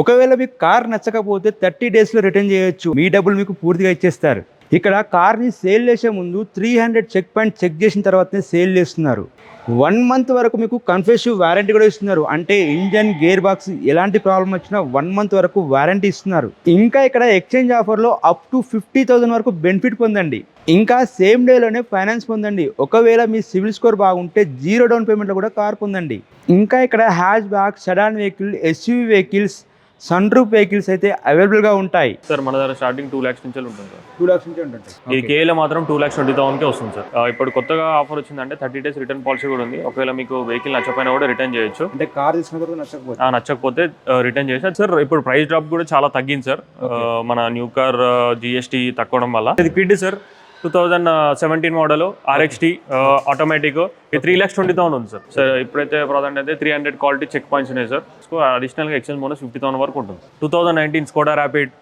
ఒకవేళ మీకు కార్ నచ్చకపోతే థర్టీ డేస్లో రిటర్న్ చేయొచ్చు. మీ డబ్బులు మీకు పూర్తిగా ఇచ్చేస్తారు. ఇక్కడ కార్ని సేల్ చేసే ముందు three hundred check point check చేసిన తర్వాతనే సేల్ చేస్తున్నారు. వన్ మంత్ వరకు మీకు కన్ఫెసివ్ వారంటీ కూడా ఇస్తున్నారు. అంటే ఇంజన్ గేర్ బాక్స్ ఎలాంటి ప్రాబ్లం వచ్చినా వన్ మంత్ వరకు వారంటీ ఇస్తున్నారు. ఇంకా ఇక్కడ ఎక్స్చేంజ్ ఆఫర్లో అప్ టు ఫిఫ్టీ థౌసండ్ వరకు బెనిఫిట్ పొందండి. ఇంకా సేమ్ డేలోనే ఫైనాన్స్ పొందండి. ఒకవేళ మీ సివిల్ స్కోర్ బాగుంటే జీరో డౌన్ పేమెంట్లో కూడా కార్ పొందండి. ఇంకా ఇక్కడ hatchback sedan vehicle SUV vehicles sunroof vehicles అయితే అవైలబుల్గా ఉంటాయి. సార్ మన దగ్గర స్టార్టింగ్ టూ ల్యాక్స్ నుంచి ఉంటుంది సార్. టూ లాక్స్ నుంచి ఉంటుంది ఇది కేఏలో మాత్రం టూ ల్యాక్స్ ట్వంటీ థౌసండ్కే వస్తుంది సార్. ఇప్పుడు కొత్తగా ఆఫర్ వచ్చిందంటే థర్టీ డేస్ రిటర్న్ పాలసీ కూడా ఉంది. ఒకవేళ మీకు వెహికల్ నచ్చకపోయినా కూడా రిటర్న్ చేయొచ్చు. అంటే కార్ తీసుకున్న తర్వాత నచ్చకపోతే? ఆ, నచ్చకపోతే రిటర్న్ చేసి సార్ ఇప్పుడు ప్రైస్ డ్రాప్ కూడా చాలా తగ్గింది సార్. మన న్యూ కార్ జిఎస్టీ తక్కువడం వల్ల. ఇది Kwid sir. Two thousand seventeen model RXT automatic three lakhs twenty thousand ఉంది సార్ సార్ ఇప్పుడైతే ప్రజెంట్ అయితే three hundred quality check points ఉన్నాయి సార్ సో అడిషనల్గా ఎక్స్చేంజ్ బోనస్ ఫిఫ్టీ థౌసండ్ వరకు ఉంటుంది. Two thousand nineteen Skoda Rapid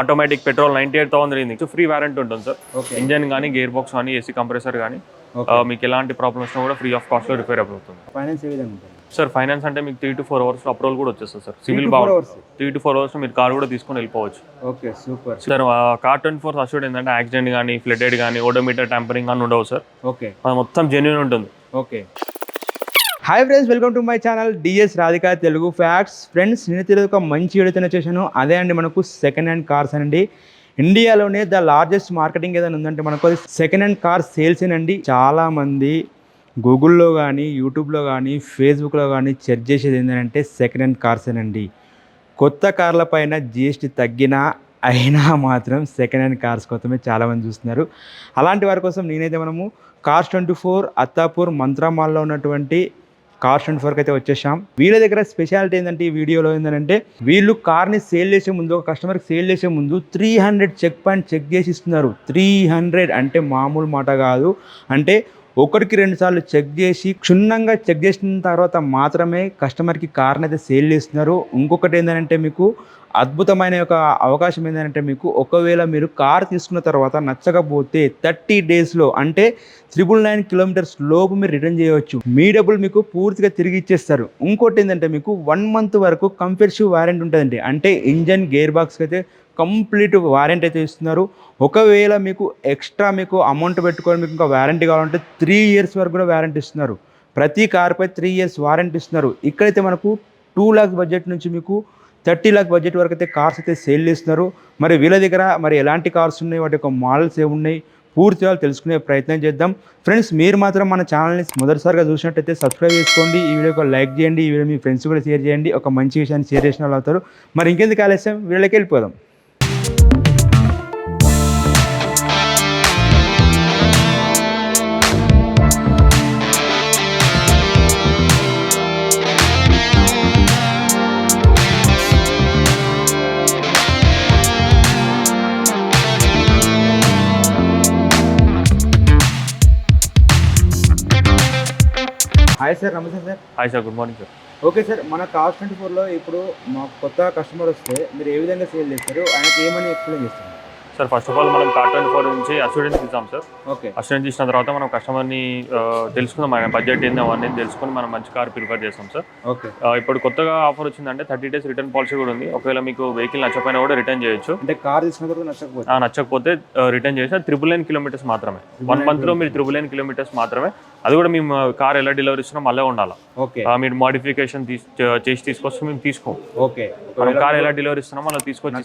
automatic petrol ninety eight thousand range free warranty ఉంటుంది sir okay engine కానీ gear box కానీ AC compressor కానీ మీకు ఎలాంటి ప్రాబ్లమ్స్ కూడా ఫ్రీ ఆఫ్ కాస్ట్లో రిపేర్ అవుతుంది. ఫైనాన్స్ ఏ విధంగా ఉంటుంది? సార్ ఫైనాన్స్ అంటే మీకు three to four hours approval కూడా వచ్చేస్తుంది సార్. సివిల్ బాగా త్రీ టు ఫోర్ అవర్స్ మీరు కార్ కూడా తీసుకొని వెళ్ళిపోవచ్చు. Okay super. Sir car twenty four assured ఏంటంటే యాక్సిడెంట్ కానీ ఫ్లడెడ్ కానీ ఓడోమీటర్ ట్యాంపరింగ్ కానీ ఉండవు సార్. ఓకే. అది మొత్తం జెన్యున్ ఉంటుంది. Okay. Hi friends welcome to my channel DS Radhika Telugu facts friends నేను తెలియదు ఒక మంచి వీడియోతో చేశాను. అదే అండి మనకు సెకండ్ హ్యాండ్ కార్స్ అండి ఇండియాలోనే ద లార్జెస్ట్ మార్కెటింగ్ ఏదైనా ఉందంటే మనకు అది సెకండ్ హ్యాండ్ కార్ సేల్స్ అండి చాలామంది గూగుల్లో కానీ యూట్యూబ్లో కానీ ఫేస్బుక్లో కానీ సెర్చ్ చేసేది ఏంటంటే సెకండ్ హ్యాండ్ కార్స్ అండి కొత్త కార్ల పైన జిఎస్టీ తగ్గినా అయినా మాత్రం సెకండ్ హ్యాండ్ కార్స్ కోసమే చాలామంది చూస్తున్నారు. అలాంటి వారి కోసం నేనైతే మనము కార్స్ ట్వంటీ ఫోర్ అత్తాపూర్ మంత్రామాల్లో ఉన్నటువంటి కార్స్ ట్వంటీ ఫోర్కి అయితే వచ్చేసాం. వీళ్ళ దగ్గర స్పెషాలిటీ ఏంటంటే ఈ వీడియోలో ఏంటంటే వీళ్ళు కార్ని సేల్ చేసే ముందు ఒక కస్టమర్కి సేల్ చేసే ముందు three hundred check point check చేసి ఇస్తున్నారు. త్రీ హండ్రెడ్ అంటే మామూలు మాట కాదు. అంటే ఒకటికి రెండుసార్లు చెక్ చేసి క్షుణ్ణంగా చెక్ చేసిన తర్వాత మాత్రమే కస్టమర్కి కార్ని అయితే సేల్ చేస్తున్నారు. ఇంకొకటి ఏంటంటే మీకు అద్భుతమైన ఒక అవకాశం ఏంటంటే మీకు ఒకవేళ మీరు కార్ తీసుకున్న తర్వాత నచ్చకపోతే థర్టీ డేస్లో అంటే త్రిబుల్ నైన్ కిలోమీటర్స్ లోపు మీరు రిటర్న్ చేయవచ్చు. మీ డబ్బులు మీకు పూర్తిగా తిరిగి ఇచ్చేస్తారు. ఇంకోటి ఏంటంటే మీకు వన్ మంత్ వరకు కంపెర్సివ్ వారంటీ ఉంటుందండి. అంటే ఇంజన్ గేర్ బాక్స్కి అయితే కంప్లీట్ వారంటీ అయితే ఇస్తున్నారు. ఒకవేళ మీకు ఎక్స్ట్రా మీకు అమౌంట్ పెట్టుకొని మీకు ఇంకా వారంటీ కావాలంటే త్రీ ఇయర్స్ వరకు కూడా వారంటీ ఇస్తున్నారు. ప్రతి కార్పై త్రీ ఇయర్స్ వారంటీ ఇస్తున్నారు. ఇక్కడైతే మనకు టూ లాక్ బడ్జెట్ నుంచి మీకు థర్టీ లాక్ బడ్జెట్ వరకు అయితే కార్స్ అయితే సేల్ చేస్తున్నారు. మరి వీళ్ళ దగ్గర మరి ఎలాంటి కార్స్ ఉన్నాయి? వాటి యొక్క మోడల్స్ ఏమున్నాయి? పూర్తిగా తెలుసుకునే ప్రయత్నం చేద్దాం. ఫ్రెండ్స్ మీరు మాత్రం మన ఛానల్ని మొదటిసారిగా చూసినట్టయితే సబ్స్క్రైబ్ చేసుకోండి. ఈ వీడియోకి లైక్ చేయండి. ఈ వీడియో మీ ఫ్రెండ్స్ కూడా షేర్ చేయండి. ఒక మంచి విషయాన్ని షేర్ చేసిన వాళ్ళు అవుతారు. మరి ఇంకెందుకు ఆలస్యం? వీళ్ళకి వెళ్ళిపోదాం. హాయ్ సార్ నమస్తే sir hi sir good morning sir okay sir మన కార్ ట్వంటీ ఫోర్లో ఇప్పుడు మా కొత్త కస్టమర్ వస్తే మీరు ఏ విధంగా సేల్ చేస్తారు? ఆయనకి ఏమని ఎక్స్ప్లెయిన్ చేస్తారు? సార్ ఫస్ట్ ఆఫ్ ఆల్ మనం కార్ ట్వంటీ ఫోర్ నుంచి అసూరెన్స్ ఇస్తాం సార్. ఓకే. అసూరెన్స్ ఇచ్చిన తర్వాత మనం కస్టమర్ని తెలుసుకుందాం. మన బడ్జెట్ ఏందో అవన్నీ తెలుసుకొని మనం మంచి కార్ ప్రిఫర్ చేస్తాం సార్. ఓకే. ఇప్పుడు కొత్తగా ఆఫర్ వచ్చిందంటే థర్టీ డేస్ రిటర్న్ పాలసీ కూడా ఉంది. ఒకవేళ మీకు వెహికల్ నచ్చకపోయినా కూడా రిటర్న్ చేయొచ్చు. అంటే కార్ తీసుకున్న తర్వాత నచ్చకపోతే? ఆ, నచ్చకపోతే రిటర్న్ చేసి త్రిబుల్ నైన్ కిలోమీటర్స్ మాత్రమే. వన్ మంత్లో మీరు త్రిబుల్ నైన్ కిలోమీటర్స్ మాత్రమే. అది కూడా మేము కార్ ఎలా డెలివరీ ఇస్తున్నాం మళ్ళీ ఉండాలి. ఓకే. మీరు మోడిఫికేషన్ చేసి తీసుకొస్తే మేము తీసుకోం. ఓకే. కార్ ఎలా డెలివరీ ఇస్తున్నాం మనం తీసుకొచ్చి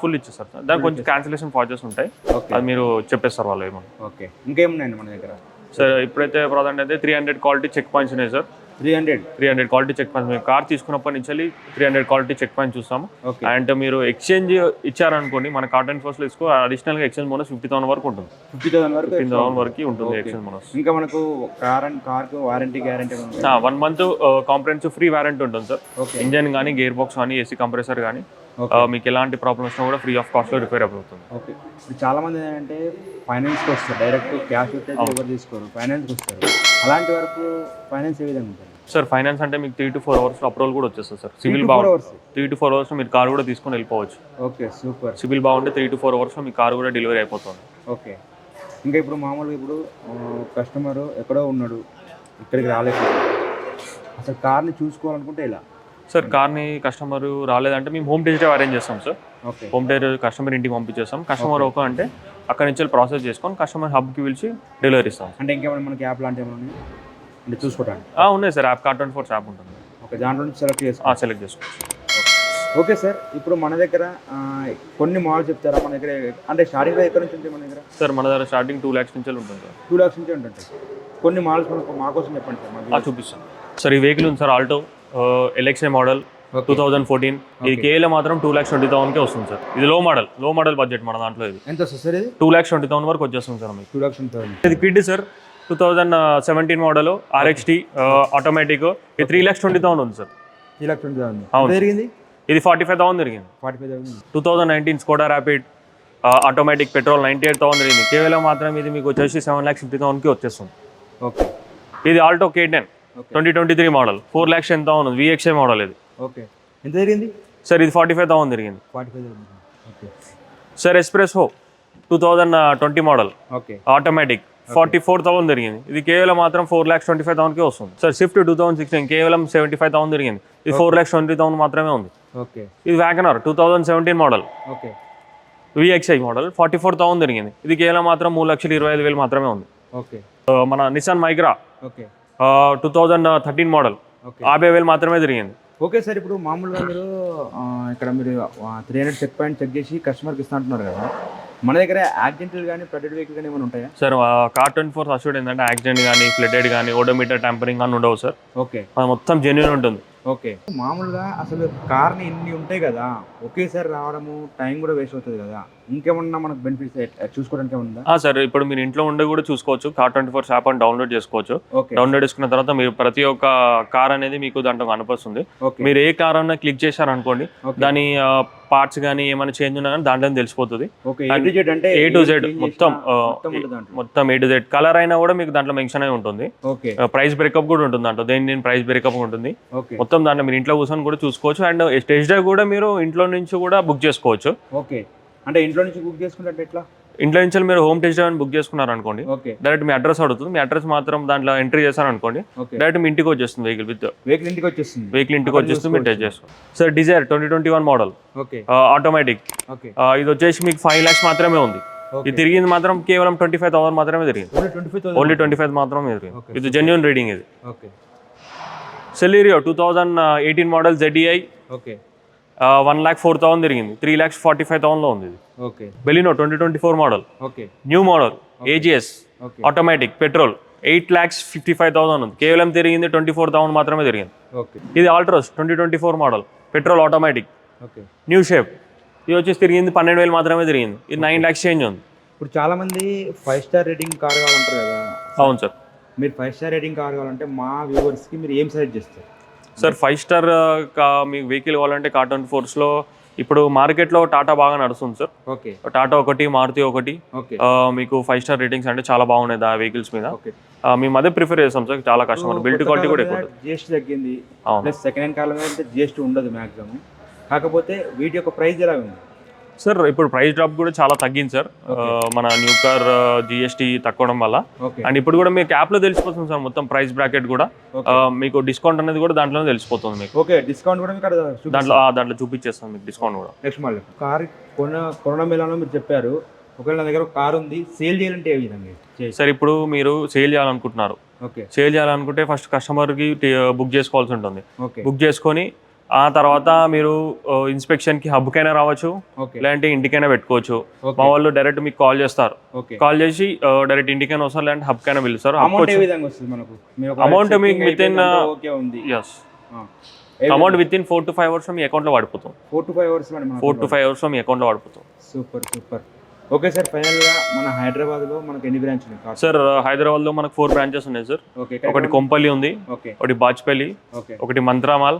ఫుల్ ఇచ్చేస్తారు. సార్ దానికి కొంచెం క్యాన్సిలేషన్ చార్జెస్ ఉంటాయి. అది మీరు చెప్పేస్తారు వాళ్ళు ఏమన్నా ఓకే ఇంకేమున్నాయండి మన దగ్గర? సార్ ఇప్పుడైతే ప్రధాన అయితే three hundred quality check points ఉన్నాయి sir three hundred three hundred quality check points మేము కార్ తీసుకున్నప్పటి నుంచి three hundred quality check point చూస్తాము. అండ్ మీరు ఎక్స్చేంజ్ ఇచ్చారనుకోండి మన కాటన్ ఫస్ట్ తీసుకో అడిషనల్గా ఎక్స్చేంజ్ బోనస్ ఫిఫ్టీ థౌసండ్ వరకు ఉంటుంది. ఫిఫ్టీ థౌసండ్ వరకు extra థౌసండ్. వరకు ఉంటుంది. ఎక్స్చేంజ్ బోనస్ ఇంకా మనకు car and కార్కు warranty guarantee one month comprehensive free warranty ఉంటుంది సార్ ఇంజన్ కానీ గేర్ బాక్స్ కానీ ఏసీ కంప్రెసర్ కానీ మీకు ఎలాంటి ప్రాబ్లమ్ వచ్చినా కూడా ఫ్రీ ఆఫ్ కాస్ట్లో రిపేర్ అవుతుంది ఓకే చాలా మంది ఏంటంటే ఫైనాన్స్కి వస్తారు. డైరెక్ట్ క్యాష్ ఎవరు తీసుకోరు ఫైనాన్స్కి వస్తారు. అలాంటి వరకు ఫైనాన్స్ ఏ విధంగా ఉంటుంది? సార్ ఫైనాన్స్ అంటే మీకు three to four hours approval కూడా వచ్చేస్తుంది సార్ సివిల్ బాగుంటుంది hours three to four hours మీరు కార్ కూడా తీసుకొని వెళ్ళిపోవచ్చు. ఓకే సూపర్ సివిల్ బాగుంటే త్రీ టు ఫోర్ అవర్స్లో మీ కార్ కూడా డెలివరీ అయిపోతుంది. ఓకే ఇంకా ఇప్పుడు మామూలుగా ఇప్పుడు కస్టమర్ ఎక్కడో ఉన్నాడు. ఇక్కడికి రాలేకపోతే అసలు కార్ని చూసుకోవాలనుకుంటే ఇలా సార్ కార్ని కస్టమర్ రాలేదంటే మేము హోమ్ డెలివరీ అరేంజ్ చేస్తాం sir. Okay. Home delivery customer ఇంటికి పంపించేస్తాం. కస్టమర్ ఒక అంటే అక్కడ నుంచి ప్రాసెస్ చేసుకొని కస్టమర్ హబ్కి పిలిచి డెలివరీ ఇస్తాం అంటే ఇంకేమైనా మనకి యాప్ లాంటివి ఏమైనా చూసుకోవడానికి. ఉన్నాయి sir. App cartoon force app ఉంటుంది. ఓకే. దాంట్లో నుంచి సెలెక్ట్ చేసుకో. సెలెక్ట్ చేసుకోవచ్చు. ఓకే. సార్. ఇప్పుడు మన దగ్గర కొన్ని మాల్స్ చెప్తారా? మన దగ్గర అంటే స్టార్టింగ్ ఎక్కడ నుంచి ఉంటాయి మన దగ్గర? సార్ మన దగ్గర స్టార్టింగ్ టూ ల్యాక్స్ నుంచి ఉంటుంది సార్. టూ లాక్స్ నుంచి ఉంటుంటాయి కొన్ని మాల్స్ మనకు మా కోసం చెప్పండి సార్. చూపిస్తాను సార్ ఈ వెహికల్ ఉంది sir Alto. LXI model two thousand fourteen ఇది కేఏలో మాత్రం టూ ల్యాక్స్ ట్వంటీ థౌసండ్కే వస్తుంది సార్. ఇది లో మోడల్లో మోడల్ బడ్జెట్ మన దాంట్లో ఇది. ఎంత సార్ ఇది? టూ ల్యాక్స్ ట్వంటీ థౌసండ్ వరకు వచ్చేస్తుంది సార్ మీకు. టూ లాక్స్ ఉంటుంది ఇది Kwid sir two thousand seventeen model RXT automatic ఇది త్రీ ల్యాక్స్ ట్వంటీ థౌసండ్ ఉంది సార్. త్రీ లాక్స్ ట్వంటీ ఉంది అవును. జరిగింది? ఇది ఫార్టీ ఫైవ్ థౌసండ్ జరిగింది. ఫార్టీ ఫైవ్ జరిగింది two thousand nineteen Skoda Rapid automatic petrol ninety eight thousand జరిగింది కేవలం మాత్రం ఇది మీకు వచ్చేసి సెవెన్ ల్యాక్స్ ఫిఫ్టీ థౌసండ్కి వచ్చేస్తుంది. ఓకే ఇది Alto K ten. Twenty twenty three model. Four lakhs ఎంత ఉంది విఎక్స్ఐ మోడల్ ఇది. ఓకే. ఎంత జరిగింది? సార్ ఇది ఫార్టీ ఫైవ్ థౌసండ్ జరిగింది. Forty five okay. Sir S-Presso two thousand twenty model. Okay. Automatic forty four thousand జరిగింది. ఇది కేవలం మాత్రం ఫోర్ ల్యాక్స్ ట్వంటీ ఫైవ్ థౌసండ్కి వస్తుంది. Sir Swift two thousand sixteen కేవలం సెవెంటీ ఫైవ్ థౌసండ్ జరిగింది. ఇది ఫోర్ ల్యాక్స్ ట్వంటీ థౌసండ్ మాత్రమే ఉంది. ఓకే. ఇది Wagon R two thousand seventeen model. Okay. VXI model forty four thousand జరిగింది. ఇది కేవలం మాత్రం మూడు లక్షల ఇరవై ఐదు వేలు మాత్రమే ఉంది. ఓకే. మన Nissan Micra okay. Two thousand thirteen model యాభై వేలు మాత్రమే జరిగింది. ఓకే సార్ ఇప్పుడు మామూలుగా మీరు ఇక్కడ మీరు three hundred check point check చేసి కస్టమర్కి ఇస్తా అంటున్నారు కదా. మన దగ్గర యాక్సిడెంటల్ కానీ ప్రైవేట్ వెహికల్ కానీ ఏమైనా ఉంటాయా? Sir car twenty four assured ఏంటంటే యాక్సిడెంట్ కానీ ఫ్లడెడ్ కానీ ఓడోమీటర్ ట్యాంపరింగ్ కానీ ఉండవు సార్. ఓకే. అది మొత్తం జెన్యున్ ఉంటుంది. ఓకే. మామూలుగా అసలు కార్ని ఇన్ని ఉంటాయి కదా ఒకేసారి రావడము టైం కూడా వేస్ట్ అవుతుంది కదా. ఇంకేమన్నా మనకు బెనిఫిట్స్ చూసుకోవడానికి ఉందా? సార్ ఇప్పుడు మీరు ఇంట్లో ఉండి కూడా చూసుకోవచ్చు. కార్ ట్వంటీ ఫోర్ యాప్ అని డౌన్లోడ్ చేసుకోవచ్చు. డౌన్లోడ్ చేసుకున్న తర్వాత మీరు ప్రతి ఒక్క కార్ అనేది మీకు దాంట్లో కనిపిస్తుంది. మీరు ఏ కార్ అన్నా క్లిక్ చేశారనుకోండి దాని పార్ట్స్ కానీ ఏమైనా చేంజ్ ఉన్నా కానీ దాంట్లో తెలిసిపోతుంది. ఏ టు జెడ్ మొత్తం మొత్తం ఏ టు జెడ్ కలర్ అయినా కూడా మీకు దాంట్లో మెన్షన్ అయి ఉంటుంది. ప్రైస్ బ్రేకప్ కూడా ఉంటుంది దాంట్లో. దేని నేను ప్రైస్ బ్రేకప్ ఉంటుంది. మొత్తం దాంట్లో మీరు ఇంట్లో కూర్చొని కూడా చూసుకోవచ్చు. అండ్ టెస్ట్ డ్రైవ్ కూడా మీరు ఇంట్లో నుంచి కూడా బుక్ చేసుకోవచ్చు. ఓకే. అంటే ఇంట్లో నుంచి బుక్ చేసుకుంటే ఎట్లా? ఇంట్లో నుంచి మీరు హోమ్ టెస్ట్ అని బుక్ చేసుకున్నారు అనుకోండి డైరెక్ట్ మీ అడ్రస్ అడుగుతుంది. మీ అడ్రస్ మాత్రం దాంట్లో ఎంట్రీ చేశారనుకోండి ఓకే. డైరెక్ట్ మీ ఇంటికి వచ్చేస్తుంది వెహికల్ విత్ వెహికల్ ఇంటికి వచ్చేస్తుంది. వెహికల్ ఇంటికి వచ్చేస్తుంది మీరు టెస్ట్ చేసుకోండి sir Dzire twenty twenty one model automatic ఇది వచ్చేసి మీకు ఫైవ్ ల్యాక్స్ మాత్రమే ఉంది. ఇది తిరిగింది మాత్రం కేవలం ట్వంటీ ఫైవ్ థౌసండ్ మాత్రమే తిరిగింది. ఓన్లీ ట్వంటీ ఫైవ్ మాత్రమే. తిరిగింది. ఇది జెన్యున్ రీడింగ్ ఇది. Celerio two thousand eighteen model ZXI okay. One lakh four thousand తిరిగింది. త్రీ ల్యాక్స్ ఫార్టీ ఫైవ్ థౌసండ్లో ఉంది ఇది. Okay. Baleno twenty twenty four model okay. New model AGS automatic petrol eight lakhs fifty five thousand ఉంది. కేవలం తిరిగింది twenty four thousand మాత్రమే తిరిగింది. Okay. ఇది Altroz twenty twenty four model petrol automatic okay. New shape ఇది వచ్చేసి తిరిగింది పన్నెండు వేలు మాత్రమే తిరిగింది. ఇది నైన్ ల్యాక్స్ చేంజ్ ఉంది. ఇప్పుడు చాలా మంది ఫైవ్ స్టార్ రేటింగ్ కార్ కావాలంటారు కదా. అవును సార్ మీరు ఫైవ్ స్టార్ రేటింగ్ కార్ కావాలంటే మా వ్యూవర్స్కి మీరు ఏం సజెస్ట్ చేస్తారు? సార్ ఫైవ్ స్టార్ మీకు వెహికల్ కావాలంటే కార్టూన్ ఫోర్స్లో ఇప్పుడు మార్కెట్లో టాటా బాగా నడుస్తుంది సార్. ఓకే. టాటా ఒకటి మారుతి ఒకటి మీకు ఫైవ్ స్టార్ రేటింగ్స్ అంటే చాలా బాగున్నాయి ఆ వెహికల్స్ మీద. మేము అదే ప్రిఫర్ చేస్తాం సార్ చాలా కస్టమర్ బిల్డ్ క్వాలిటీ కూడా ఎక్కువ. జిఎస్టీ తగ్గింది. సెకండ్ హ్యాండ్ అయితే జిఎస్టీ ఉండదు మ్యాక్సిమం కాకపోతే వీటి యొక్క ప్రైస్ ఎలా ఉంది? సార్ ఇప్పుడు ప్రైస్ డ్రాప్ కూడా చాలా తగ్గింది సార్ మన న్యూ కార్ జిఎస్టీ తక్కువడం వల్ల. అండ్ ఇప్పుడు కూడా మీకు యాప్లో తెలిసిపోతుంది సార్ మొత్తం ప్రైస్ బ్రాకెట్ కూడా. మీకు డిస్కౌంట్ అనేది కూడా దాంట్లోనే తెలిసిపోతుంది మీకు. ఓకే డిస్కౌంట్ కూడా మీకు దాంట్లో దాంట్లో చూపించేస్తాం మీకు డిస్కౌంట్ కూడా. నెక్స్ట్ మళ్ళీ. కార్ కొన కొనడం ఎలానో మీరు చెప్పారు. ఒకవేళ నా దగ్గర కార్ ఉంది సేల్ చేయాలంటే ఏ విధంగా? సార్ ఇప్పుడు మీరు సేల్ చేయాలనుకుంటున్నారు. సేల్ చేయాలనుకుంటే ఫస్ట్ కస్టమర్కి బుక్ చేసుకోవాల్సి ఉంటుంది. బుక్ చేసుకొని ఆ తర్వాత మీరు ఇన్స్పెక్షన్కి హబ్కైనా రావచ్చు ఓకే. లేదంటే ఇంటికైనా పెట్టుకోవచ్చు. మా వాళ్ళు డైరెక్ట్ మీకు కాల్ చేస్తారు. కాల్ చేసి డైరెక్ట్ ఇంటికైనా వస్తారు లేదంటే హబ్కైనా పిలుస్తారు. అమౌంట్ మీకు ఉంది. Yes amount within four to five hours మీ అకౌంట్లో పడిపోతాం four to five hours four to five hours మీ అకౌంట్లో పడిపోతాం సూపర్ సూపర్ ఓకే సార్ ఫైనల్గా మన హైదరాబాద్లో మనకి ఎన్ని బ్రాంచ్ ఉన్నాయి? కార్స్ సార్ హైదరాబాద్లో మనకు ఫోర్ బ్రాంచెస్ ఉన్నాయి సార్. ఒకటి కొంపల్లి ఉంది ఒకటి బాచ్పల్లి ఓకే. ఒకటి మంత్రామాల్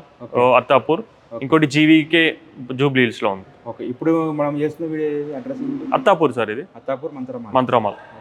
అత్తాపూర్ ఇంకోటి జీవీకే జూబ్లీ హిల్స్లో ఉంది. ఓకే ఇప్పుడు మనం చేస్తున్న అడ్రస్ అత్తాపూర్ సార్ ఇది. అత్తాపూర్ మంత్రమా మంత్రామాల్.